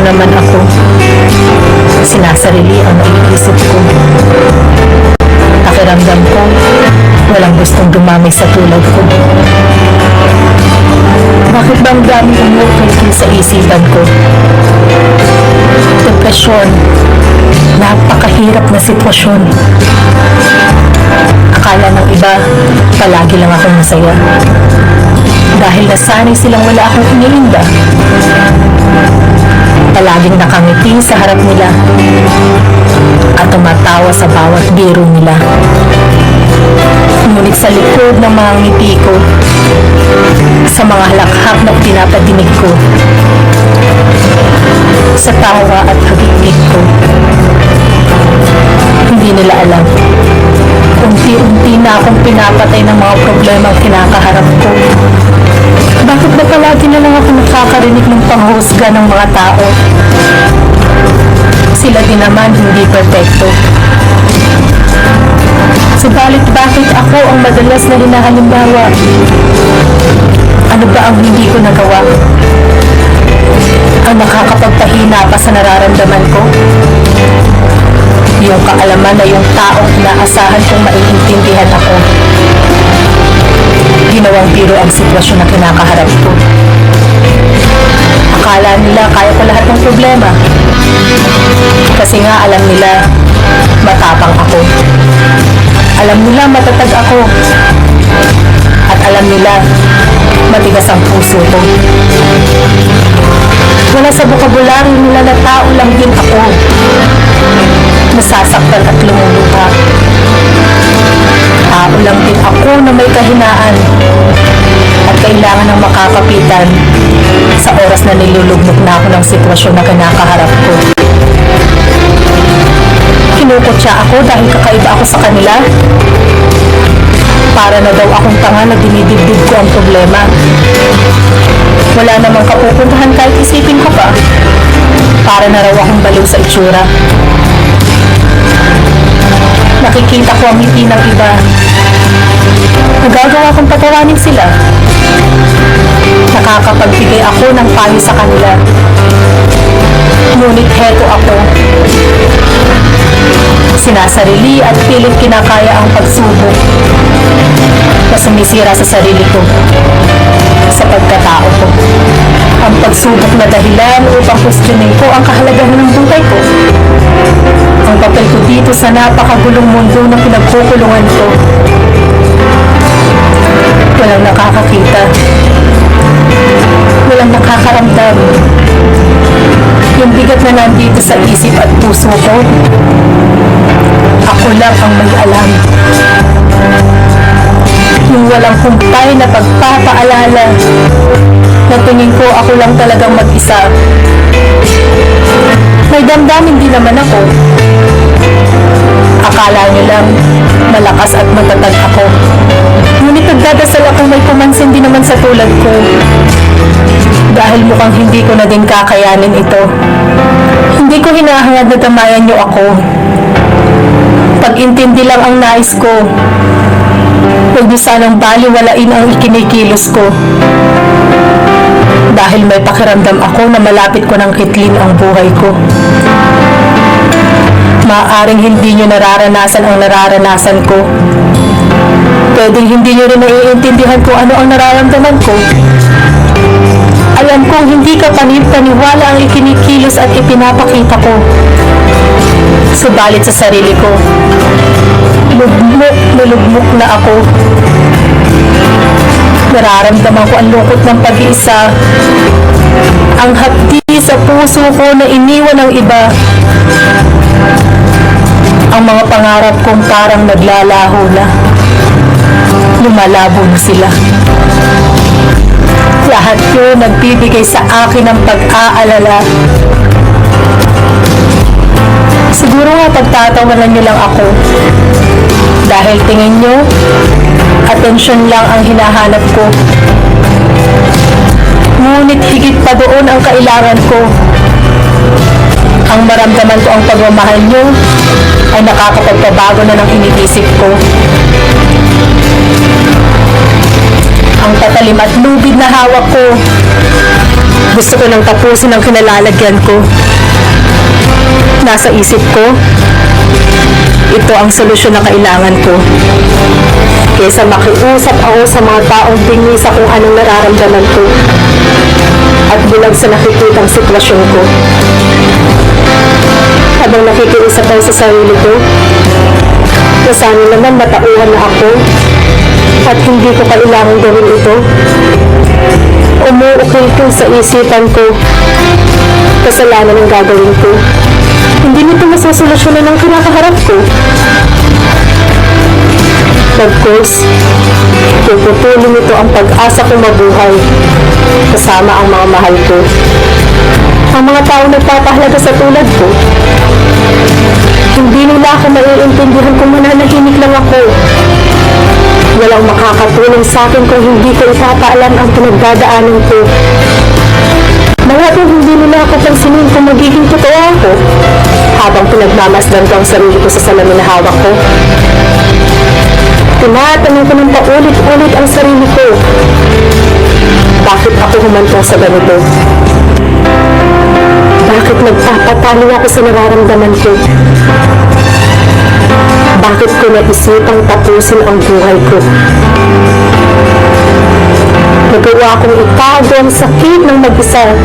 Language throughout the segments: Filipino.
naman ako. Sinasarili ang naiisip ko. Pakiramdam ko, walang gustong dumamay sa tulad ko. Bakit ba ang daming umukilkil sa isipan ko? Depresyon. Napakahirap na sitwasyon. Akala ng iba, palagi lang akong masaya. Dahil nasanay silang wala akong iniinda. Palaging nakangiti sa harap nila at tumatawa sa bawat biro nila. Ngunit sa likod ng mga ngiti ko, sa mga halakhak na pinapadinig ko, sa tawa at hagigig ko, hindi nila alam. Unti-unti na akong pinapatay ng mga problemang kinakaharap ko. Palagi na lang ako nakakarinig ng panghusga ng mga tao? Sila din naman hindi perfecto. Subalit bakit ako ang madalas na hinahalimbawa? Ano ba ang hindi ko nagawa? Ang nakakapagpahina pa sa nararamdaman ko? Yung kaalaman na yung taong inaasahan kong maiintindihan ako. Ginawang biro ang sitwasyon na kinakaharap ko. Akala nila kaya ko lahat ng problema. Kasi nga alam nila matapang ako. Alam nila matatag ako. At alam nila matigas ang puso ko. Wala sa bokabularyo nila na tao lang din ako. Nasasaktan at lumuluha. Tao lang din ako na may kahinaan at kailangan ng makakapitan sa oras na nilulugmok na ako ng sitwasyon na kinakaharap ko. Kinukot siya ako dahil kakaiba ako sa kanila. Para na daw akong tanga na dinidibdib ko ang problema. Wala namang kapupuntahan kahit isipin ko pa. Para na raw akong baliw sa itsura. Nakikita ko ang ngiti ng iba. Nagagawa kong patawanin sila. Nakakapagbigay ako ng payo sa kanila. Ngunit heto ako. Sinasarili at pilit kinakaya ang pagsubok na sumisira sa sarili ko sa pagkatao ko. Ang pagsubok na dahilan upang questionin ko ang kahalagahan ng buhay ko. Ang papel ko dito sa napakagulong mundo na pinagkukulungan ko. Walang nakakakita. Walang nakakaramdam. Yung bigat na nandito sa isip at puso ko, ako lang ang may alam. Yung walang kumpay na pagpapaalala na tingin ko ako lang talagang mag-isa. May damdamin din naman ako. Akala niyo lang malakas at matatag ako. Ngunit nagdadasal ako may pumansin din naman sa tulad ko. Dahil mukhang hindi ko na din kakayanin ito. Hindi ko hinahangad na tamayan niyo ako. Pag-intindi lang ang nais ko. Huwag niyo sanang baliwalain ang ikinikilos ko. Dahil may pakiramdam ako na malapit ko ng kitlin ang buhay ko. Maaaring hindi nyo nararanasan ang nararanasan ko. Pwedeng hindi nyo rin naiintindihan kung ano ang nararamdaman ko. Alam kong hindi ka panipaniwala ang ikinikilos at ipinapakita ko. Subalit sa sarili ko, lugmok na lugmok na ako. Nararamdaman ko ang lungkot ng pag-iisa. Ang hapdi sa puso ko na iniwan ng iba. Ang mga pangarap kong parang naglalaho na. Lumalabo na sila. Lahat yun nagbibigay sa akin ng pag-aalala. Siguro nga pagtatawanan niyo lang ako. Dahil tingin niyo, atensyon lang ang hinahanap ko. Ngunit higit pa doon ang kailangan ko. Ang maramdaman ko ang pagmamahal niyo ay nakakapagpabago na ng iniisip ko. Ang tatalim at lubid na hawak ko Gusto ko nang tapusin ang kinalalagyan ko. Nasa isip ko, ito ang solusyon na kailangan ko. Kesa makiusap ako sa mga taong bingi sa kung anong nararamdaman ko at bulag sa nakikitang sitwasyon ko. Habang nakikiusap ako sa sarili ko, na sana naman matauhan na ako at hindi ko kailangan gawin ito. Umuukil sa isipan ko kasalanan ang gagawin ko. Hindi nito masasolusyonan ang kinakaharap ko. Of course, puputulin ito ang pag-asa kong mabuhay kasama ang mga mahal ko. Ang mga tao nagpapahalaga sa tulad ko. Hindi nila ako maiintindihan kung mananahimik lang ako. Walang makakatulong sa akin kung hindi ko ipapaalam ang pinagdadaanan ko. Maraming hindi nila ako pansinin kung magiging totoo ako habang pinagmamasdan ko ang sarili ko sa salamin na hawak ko. Tinatanong ko ng paulit-ulit ang sarili ko. Bakit ako humantong sa ganito? Bakit nagpapatalo ako sa nararamdaman ko? Bakit ko naisipang tapusin ang buhay ko? Nagawa kong itago ang sakit ng mag-isa.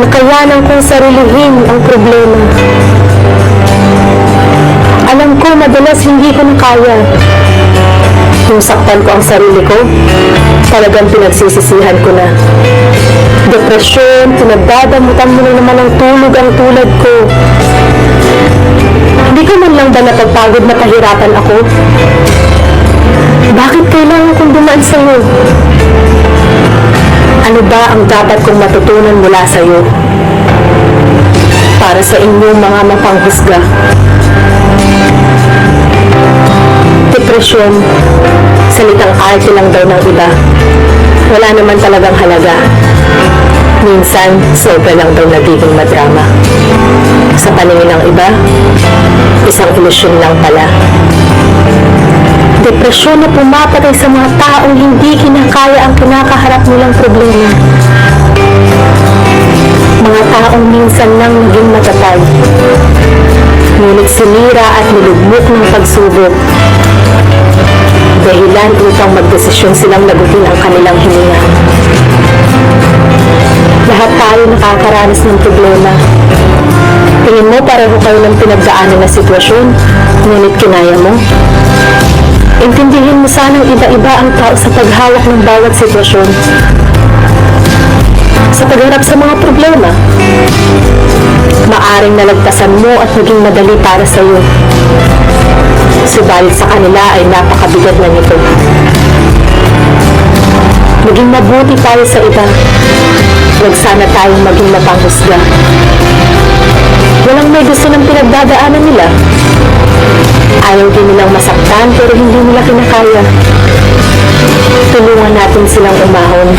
Nakayanan kong sarilihin ang problema. Alam ko madalas hindi ko na kaya. Nung saktan ko ang sarili ko, talagang pinagsisisihan ko na. Depresyon, pinagdadamutan mo na naman ang tulog ang tulad ko. Hindi ko man lang ba napagpagod na kahirapan ako? Bakit kailangan kong dumaan sa'yo? Ano ba ang dapat kong matutunan mula sa'yo? Para sa inyong mga mapanghusga. Depresyon, salitang arte lang daw ng iba. Wala naman talagang halaga. Minsan, sobra lang daw nagiging madrama. Sa paningin ng iba, isang ilusyon lang pala. Depresyon na pumapatay sa mga taong hindi kinakaya ang kinakaharap nilang problema. Mga taong minsan lang naging matatag. Ngunit sinira at nilugmok ng pagsubok. Dahilan upang magdesisyon silang lagutin ang kanilang hininga. Lahat tayo nakakaranas ng problema. Tingin mo pareho kayo ng pinagdaanan na sitwasyon, ngunit kinaya mo? Intindihin mo sanang iba-iba ang tao sa paghawak ng bawat sitwasyon. Sa pagharap sa mga problema, maaring nalagpasan mo at naging madali para sa iyo. Subalit sa kanila ay napakabigat na nito. Maging mabuti tayo sa iba. Huwag sana tayong maging mapanghusga. Walang may gusto ng pinagdadaanan nila. Ayaw din nilang masaktan pero hindi nila kinakaya. Tulungan natin silang umahon.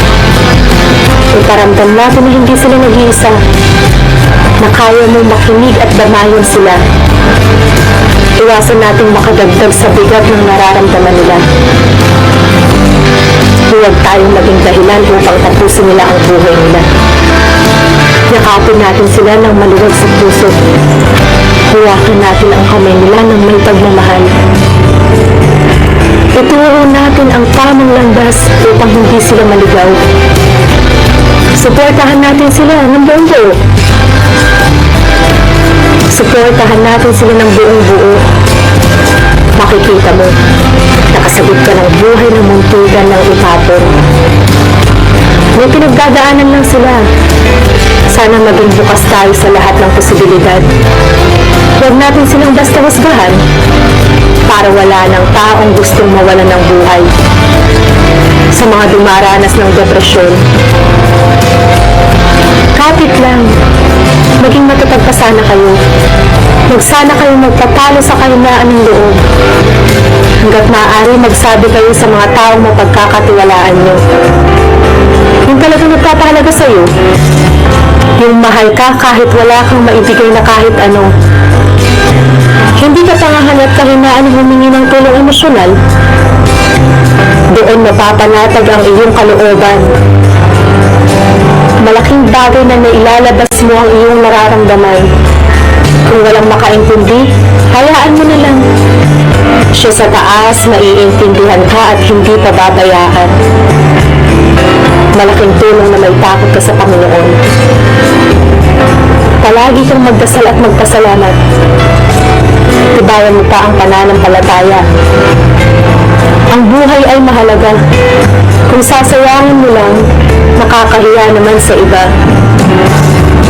Iparamdam natin na hindi sila nag-iisa. Na kaya mong makinig at damayan sila. Iwasan nating makadagdag sa bigat ng nararamdaman nila. Huwag tayong maging dahilan upang tapusin nila ang buhay nila. Yakapin natin sila ng maluwag sa puso. Huwakan natin ang kamay nila ng may pagmamahal. Ituro natin ang tamang landas upang hindi sila maligaw. Suportahan natin sila ng buong buo. Suportahan natin sila ng buong buo. Makikita mo, nakasabit ka ng buhay ng muntugan ng itapon. May pinagdadaanan lang sila. Sana maging bukas tayo sa lahat ng posibilidad. Huwag natin silang basta husgahan para wala ng taong gustong mawalan ng buhay. Sa mga dumaranas ng depresyon, kapit lang, maging matatag pa sana kayo. Huwag sana kayo magpatalo sa kahinaan ng loob. Hanggat maaari, magsabi kayo sa mga taong mapagkakatiwalaan nyo. Yung talagang nagpapahalaga sa'yo. Yung mahal ka kahit wala kang maibigay na kahit ano. Hindi ka pangahanap kahinaan ng humingi ng tulong emosyonal. Doon mapapanatag ang iyong kalooban. Malaking bagay na nailalabas mo ang iyong nararamdaman. Kung walang makaintindi, hayaan mo na lang. Siya sa taas, maiintindihan ka at hindi pababayaan. Malaking tulong na may takot ka sa Panginoon. Palagi kang magdasal at magpasalamat. Tibayan mo pa ang pananampalataya. Ang buhay ay mahalaga. Kung sasayangin mo lang, nakakahiya naman sa iba.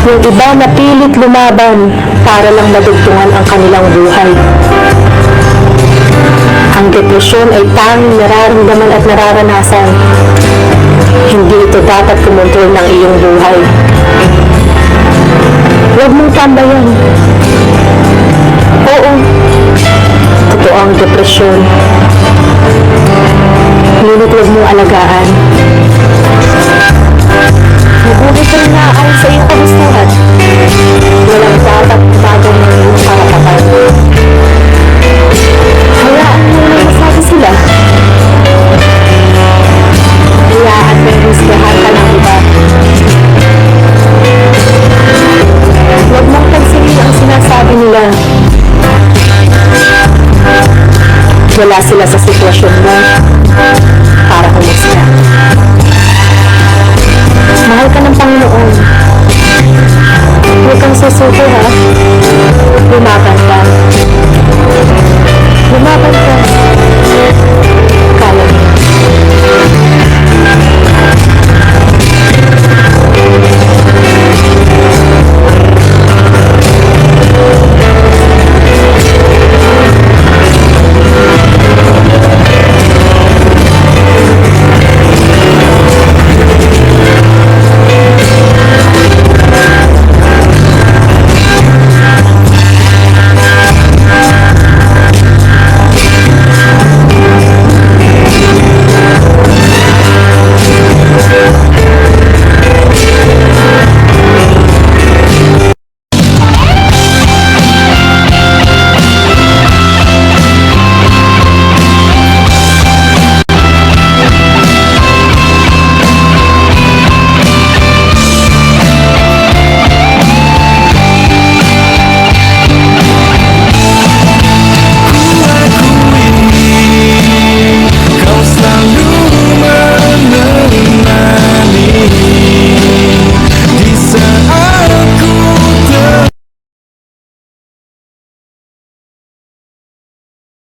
Yung iba na pilit lumaban para lang madugtungan ang kanilang buhay. Ang depresyon ay tanging nararamdaman at nararanasan. Hindi ito dapat kumontrol ng iyong buhay. Huwag mong tambayan. Oo, totoo ang depresyon. Ngunit huwag mong alagaan. Mabuhay ka rin naaayon sa iyong kagustuhan. Walang dapat bagong ng iyong karapatan.